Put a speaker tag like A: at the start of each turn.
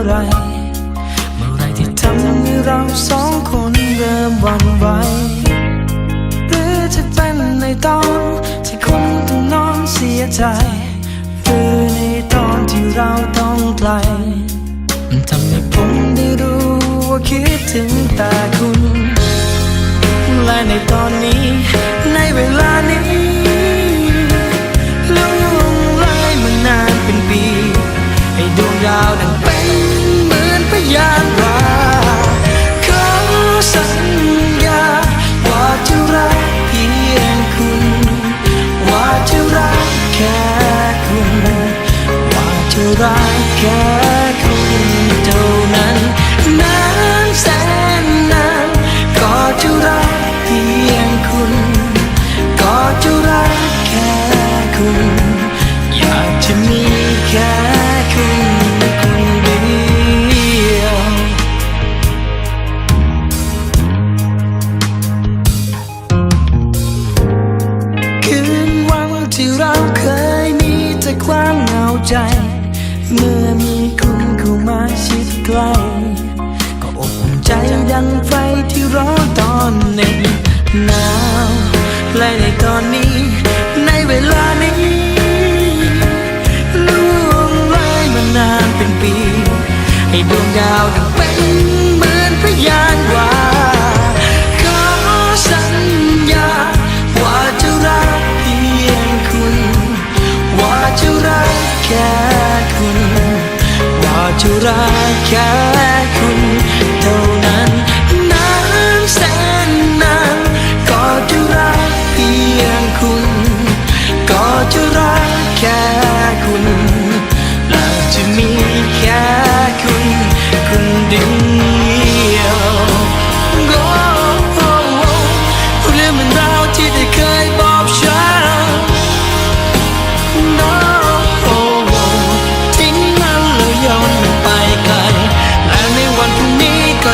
A: อไร เมื่อไรที่ทำให้เราสองคนเริ่มหวั่นไหวหรือจะเป็นในตอนที่คนต้องนอนเสียใจ หรือในตอนที่เราต้องไกลมันทำให้ผมได้รู้ว่าคิดถึงแต่คุณ และในตอนนี้ในเวลา ดาวนั้นเป็น กลก็อบอุ่นใจดังไฟที่ร้อนตอนหนึ่งหนาวและในตอนนี้ ในเวลานี้ล่วงเลยมานานเป็นปี ให้ดวงดาวดังเป็นเหมือนพยานว่า จะรักแค่คุณเท่านั้นนานแสนนานก็จะรักเพียงคุณ ก็จะรักแค่คุณและจะมีแค่คุณคนเดียว